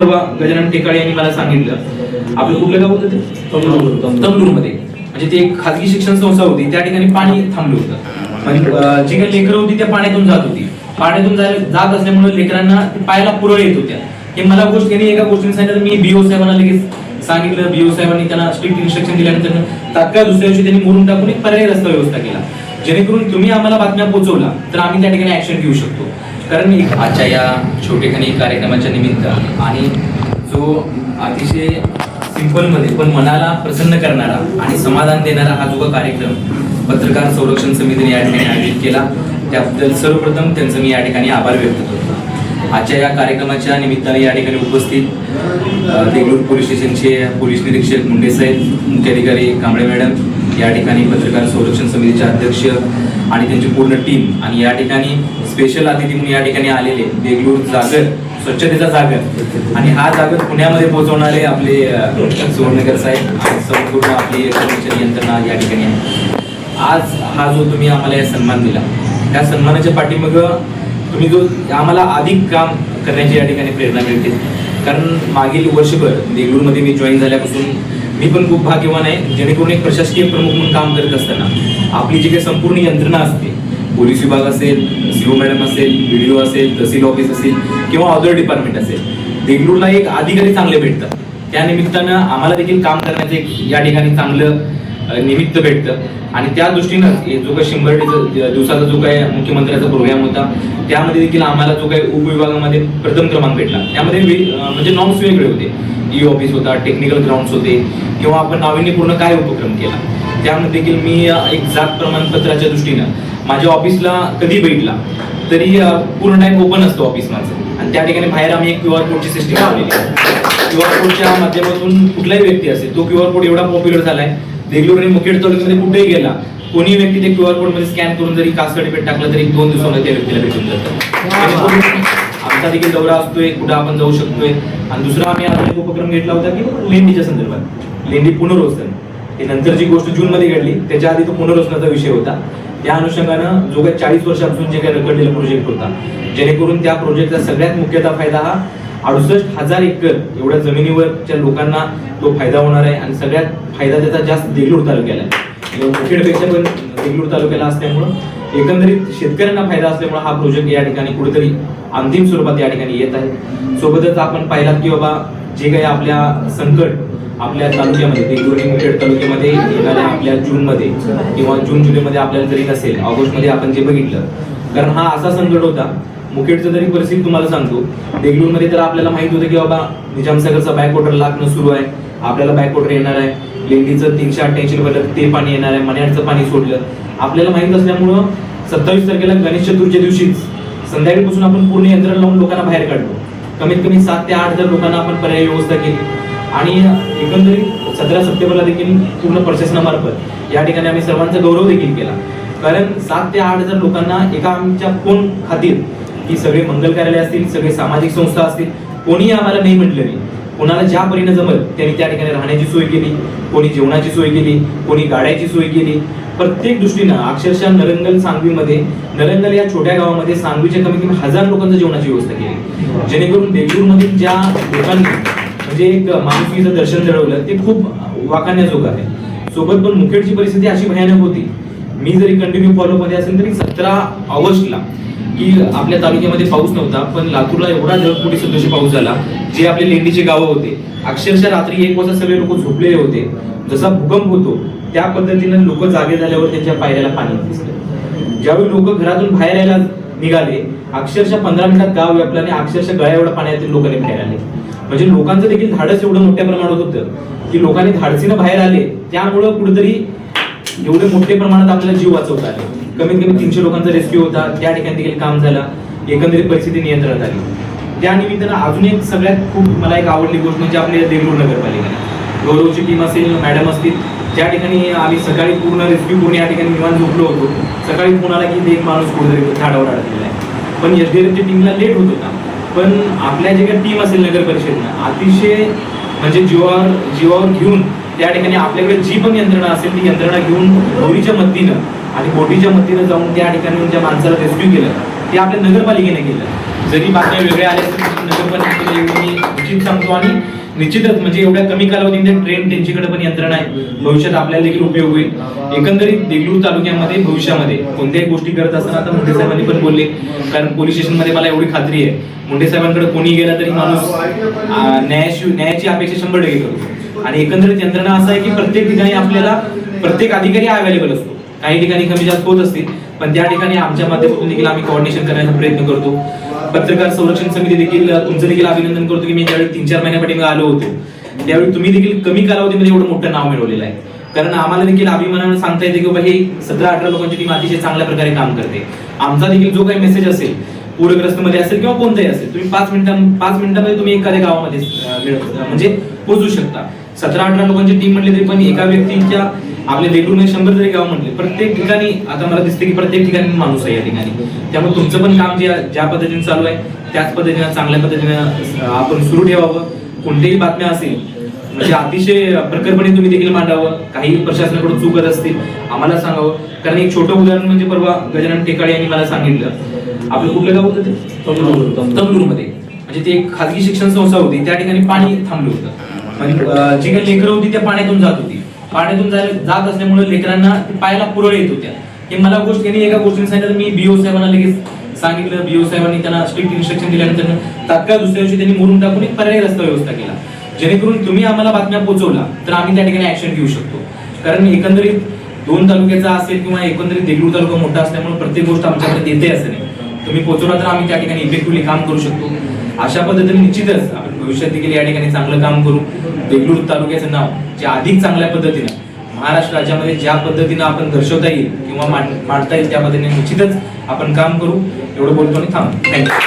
परवा गजानन टेकाळे यांनी मला सांगितलं. आपलं कुठलं गाव होतं ते? तमलूरमध्ये म्हणजे ते एक खाजगी शिक्षण संस्था होती. त्या ठिकाणी पाणी थांबलं होतं. म्हणजे जी काही लेकरं होती त्या पाण्यातून जात होती. पाण्यातून जात असल्यामुळे लेकरांना पायाला पुरळ येत होत्या. हे मला गोष्ट त्यांनी एका गोष्टीने सांगितलं मी बीओ साहेबांना लगेच सांगितलं. बीओ साहेबांनी त्यांना स्ट्रिक्ट इन्स्ट्रक्शन दिल्यानंतर तात्काळ दुसऱ्या दिवशी त्यांनी मोडून टाकून एक पर्यायी रस्ता व्यवस्था केला. जेणेकरून तुम्ही आम्हाला बातम्या पोहोचवला तर आम्ही त्या ठिकाणी ऍक्शन घेऊ शकतो. कारण मी आजच्या या छोटेखानी कार्यक्रमाच्या निमित्त आणि जो अतिशय सिंपलमध्ये पण मनाला प्रसन्न करणारा आणि समाधान देणारा हा जो कार्यक्रम पत्रकार संरक्षण समितीने या ठिकाणी आयोजित केला त्याबद्दल सर्वप्रथम त्यांचं मी या ठिकाणी आभार व्यक्त करतो. आजच्या या कार्यक्रमाच्या निमित्ताने या ठिकाणी उपस्थित देगलूर पोलीस स्टेशनचे पोलीस निरीक्षक मुंडे साहेब मुख्याधिकारी कांबळे मॅडम या ठिकाणी पत्रकार संरक्षण समितीचे अध्यक्ष आणि त्यांची पूर्ण टीम आणि या ठिकाणी स्पेशल अतिथी म्हणून या ठिकाणी आलेले देगलूर जागर स्वच्छतेचा जागर. आणि हा जागर पुण्यामध्ये पोहोचवणारे आपले अ, सुवर्णकर साहेब आणि संपूर्ण आपली कर्मचारी यंत्रणा या ठिकाणी आहे. आज हा जो तुम्ही आम्हाला या सन्मान दिला त्या सन्मानाच्या पाठीमागं तुम्ही जो आम्हाला अधिक काम करण्याची या ठिकाणी प्रेरणा मिळते. कारण मागील वर्षभर देगलूरमध्ये मी जॉईन झाल्यापासून मी पण खूप भाग्यवान आहे जेणेकरून एक प्रशासकीय प्रमुख म्हणून काम करत असताना आपली जी काही संपूर्ण यंत्रणा असते पोलीस विभाग असेल सीओ मॅडम असेल व्हिडिओ असेल तहसील ऑफिस असेल किंवा अदर डिपार्टमेंट असेल देगलूरला एक अधिकारी चांगले भेटतात. त्या निमित्तानं आम्हाला देखील काम करण्याचं एक या ठिकाणी चांगलं निमित्त भेटतं. आणि त्या दृष्टीनं जो काही शंभर डे- दिवसाचा जो काही मुख्यमंत्र्याचा प्रोग्राम होता त्यामध्ये देखील आम्हाला जो काही उपविभागामध्ये प्रथम क्रमांक भेटला. त्यामध्ये म्हणजे नॉर्म्स वेगळे होते. E ई ऑफिस होता टेक्निकल ग्राउंड्स होते किंवा आपण नाविन्यपूर्ण काय उपक्रम केला. त्यामध्ये देखील मी एक जात प्रमाणपत्राच्या दृष्टीनं माझ्या ऑफिसला कधी भेटला तरी पूर्ण टाइम ओपन असतो ऑफिस माझं. आणि त्या ठिकाणी बाहेर आम्ही एक क्यू आर कोडची सिस्टीम लावलेली आहे. क्यू आर कोडच्या माध्यमातून कुठलाही व्यक्ती असेल तो क्यू आर कोड एवढा पॉप्युलर झालाय देगलूर आणि मुखेड तालुक्यामध्ये कुठेही गेला कोणी व्यक्ती ते क्यू आर कोडमध्ये स्कॅन करून जरी कास्ट सर्टिफिकेट टाकलं तरी दोन दिवसामध्ये त्या व्यक्तीला भेटून जातं. आमचा देखील दौरा असतोय कुठं आपण जाऊ शकतोय. आणि दुसरा आम्ही अजून एक उपक्रम घेतला होता की लेंडीच्या संदर्भात. लेंडी पुनर्वसन हे नंतर जी गोष्ट जून मध्ये घडली त्याच्या आधी तो पुनर्वसनाचा विषय होता. त्या अनुषंगानं जो काही चाळीस वर्षापासून जे काही रखडलेला प्रोजेक्ट होता. जेणेकरून त्या प्रोजेक्टचा सगळ्यात मुख्यतः फायदा हा अडुसष्ट हजार एकर एवढ्या जमिनीवरच्या लोकांना तो फायदा होणार आहे आणि सगळ्यात फायदा त्याचा जास्त देगलूर तालुक्याला आहे. मुखेडपेक्षा पण देगलूर तालुक्याला असल्यामुळं एकंदरीत शेतकऱ्यांना फायदा असल्यामुळे हा प्रोजेक्ट या ठिकाणी कुठेतरी अंतिम स्वरूपात या ठिकाणी येत आहे. सोबतच आपण पाहिलात की बाबा जे काही आपल्या संकट आपल्या तालुक्यामध्ये देगलूर आणि मुखेड तालुक्यामध्ये येणाऱ्या आपल्या जूनमध्ये किंवा जून जुलैमध्ये आपल्याला जरी नसेल ऑगस्टमध्ये आपण जे बघितलं. कारण हा असा संकट होता. मुखेडचं जरी परिस्थिती तुम्हाला सांगतो देगलूरमध्ये तर आपल्याला माहीत होतं की बाबा निजामसागरचा बॅकवॉटर लागणं सुरू आहे. आपल्याला बॅकवॉटर येणार आहे. लेंडीचं तीनशे अठ्ठ्याऐंशी रुपये ते पाणी येणार आहे. मन्याडचं पाणी सोडलं. आपल्याला माहीत असल्यामुळं सत्तावीस तारखेला गणेश चतुर्थीच्या दिवशीच संध्याकाळीपासून आपण पूर्ण यंत्र लावून लोकांना बाहेर काढलो. कमीत कमी सात ते आठ हजार लोकांना आपण पर्यायी व्यवस्था केली. आणि एकंदरीत सतरा सप्टेंबरला देखील पूर्ण प्रशासनामार्फत या ठिकाणी आम्ही सर्वांचा गौरव देखील केला. कारण सात ते आठ हजार लोकांना एका आमच्या कोण खातीर की सगळे मंगल कार्यालय असतील सगळे सामाजिक संस्था असतील कोणीही आम्हाला नाही म्हटलं नाही. कोणाला ज्या परीने जमल त्यांनी त्या ठिकाणी राहण्याची सोय केली कोणी जेवणाची सोय केली कोणी गाड्याची सोय केली. प्रत्येक दृष्टीनं अक्षरशः नरंगल सांगवीमध्ये नरंगल या छोट्या गावामध्ये सांगवीच्या कमी कमी हजार लोकांच्या जेवणाची व्यवस्था केली. जेणेकरून देगलूरमधील ज्या लोकांनी म्हणजे एक माणुसकीचं दर्शन घडवलं ते खूप वाखाण्याजोगं आहे. सोबत पण मुखेडची परिस्थिती अशी भयानक होती. मी जरी कंटिन्यू फॉलो मध्ये असेल तरी सतरा ऑगस्टला की आपल्या तालुक्यामध्ये पाऊस नव्हता पण लातूरला एवढा ढगफुटी सदोशी पाऊस झाला जे आपले लेंडीचे गावं होते. अक्षरशः रात्री एक वाजता सगळे लोक झोपलेले होते. जसा भूकंप होतो त्या पद्धतीनं लोक जागे झाल्यावर त्यांच्या पायऱ्याला पाणी दिसलं. ज्यावेळी लोक घरातून बाहेर यायला निघाले अक्षरशः पंधरा मिनिटात गाव व्यापल्याने आणि अक्षरशः गळ्या एवढ्या पाण्यातील लोकांनी बाहेर आले. म्हणजे लोकांचं देखील धाडस एवढं मोठ्या प्रमाणात होतं की लोकांनी धाडसीनं बाहेर आले त्यामुळं कुठेतरी एवढे मोठ्या प्रमाणात आपल्याला जीव वाचवता आले. कमीत कमी तीनशे लोकांचा रेस्क्यू होता त्या ठिकाणी देखील काम झालं एकंदरीत परिस्थिती नियंत्रणात आली. त्या निमित्तानं अजून एक सगळ्यात खूप मला एक आवडली गोष्ट म्हणजे आपली देगलूर नगरपालिका गौरवची टीम असेल मॅडम असतील त्या ठिकाणी आम्ही सकाळी पूर्ण रेस्क्यू करून या ठिकाणी निवांत झोपलो होतो. सकाळी फोन आला की एक माणूस कुठेतरी झाडावर अडकलेला आहे. पण एसडीएफच्या टीमला लेट होत होता. पण आपल्या जे काही टीम असेल नगर परिषदनं अतिशय म्हणजे जीवावर जीवावर घेऊन त्या ठिकाणी आपल्याकडे जी पण यंत्रणा असेल ती यंत्रणा घेऊन गौरीच्या मदतीनं आणि बोटीच्या मदतीनं जाऊन त्या ठिकाणी ज्या माणसाला रेस्क्यू केलं ते आपल्या नगरपालिकेने केलं. जरी बातम्या वेगळ्या आल्या तरी नगरपालिकेकडे येऊन मी सांगतो आणि निश्चितच म्हणजे एवढ्या कमी कालावधीमध्ये ट्रेन त्यांच्याकडे पण यंत्रणा आहे. भविष्यात आपल्याला देखील उपयोग होईल. एकंदरीत देगलूर तालुक्यामध्ये भविष्यामध्ये कोणत्याही गोष्टी करत असताना आता मुंडे साहेबांनी पण बोलले. कारण पोलीस स्टेशनमध्ये मला एवढी खात्री आहे. मुंडे साहेबांकडे कोणी गेला तरी माणूस न्यायाशी न्यायाची अपेक्षा शंभर टक्के करतो आणि एकंदरीत यंत्रणा असं आहे की प्रत्येक ठिकाणी आपल्याला प्रत्येक अधिकारी अवेलेबल असतो. काही ठिकाणी कमी जास्त होत असतील. पण त्या ठिकाणी आमच्या माध्यमातून देखील आम्ही कोऑर्डिनेशन करण्याचा प्रयत्न करतो. पत्रकार संरक्षण समिती देखील तुमचं देखील अभिनंदन करतो की मी ज्यावेळी तीन चार महिन्यापाठी आलो होतो त्यावेळी तुम्ही देखील कमी कालावधीमध्ये एवढं मोठं नाव मिळवलेलं आहे. कारण आम्हाला देखील अभिमानानं सांगता येते की बाबा हे सतरा अठरा लोकांची टीम अतिशय चांगल्या प्रकारे काम करते. आमचा देखील जो काही मेसेज असेल पूरग्रस्त मध्ये असेल किंवा कोणताही असेल तुम्ही पाच मिनिटां पाच मिनिटांमध्ये तुम्ही एखाद्या गावामध्ये म्हणजे पोहोचू शकता. सतरा अठरा लोकांची टीम म्हटली तरी पण एका व्यक्तीच्या आपल्या देगलूरमध्ये शंभर जरी गाव म्हटले प्रत्येक ठिकाणी आता मला दिसते की प्रत्येक ठिकाणी माणूस आहे या ठिकाणी. त्यामुळे तुमचं पण काम जे ज्या पद्धतीने चालू आहे त्याच पद्धतीने चांगल्या पद्धतीने आपण सुरू ठेवावं. कोणत्याही बातम्या असेल म्हणजे अतिशय प्रखरपणे तुम्ही देखील मांडावं. काही प्रशासनाकडून चुकत असतील आम्हाला सांगावं. कारण एक छोटं उदाहरण म्हणजे परवा गजानन टेकाळे यांनी मला सांगितलं. आपलं कुठलं गाव होतं ते? तमलूरमध्ये म्हणजे ती एक खाजगी शिक्षण संस्था होती त्या ठिकाणी पाणी थांबलं होतं. जी काही लेकरं होती त्या पाण्यातून जात होती. पाण्यातून जात असल्यामुळे लेकरांना पायाला पुरळ येत होत्या. हे मला गोष्ट त्यांनी एका गोष्टीने सांगितलं मी बीओ साहेबांना लगेच सांगितलं. बीओ साहेबांनी त्यांना स्ट्रिक्ट इन्स्ट्रक्शन दिल्यानंतर तात्काळ दुसऱ्या दिवशी त्यांनी मोडून टाकून एक पर्यायी रस्ता व्यवस्था केला. जेणेकरून तुम्ही आम्हाला बातम्या पोहोचवला तर आम्ही त्या ठिकाणी ऍक्शन घेऊ शकतो. कारण एकंदरीत दोन तालुक्याचा असेल किंवा एकंदरीत देगलूर तालुका मोठा असल्यामुळे प्रत्येक गोष्ट आमच्याकडे येते असं नाही. तुम्ही पोहोचवला तर आम्ही त्या ठिकाणी इफेक्टिव्हली काम करू शकतो. अशा पद्धतीने निश्चितच आपण भविष्यात देखील या ठिकाणी चांगलं काम करू. देगलूर तालुक्याचं नाव जे अधिक चांगल्या पद्धतीनं महाराष्ट्र राज्यामध्ये ज्या पद्धतीनं आपण दर्शवता येईल किंवा मांडता येईल त्या पद्धतीने निश्चितच आपण काम करू. एवढं बोलतो आणि थांब थँक्यू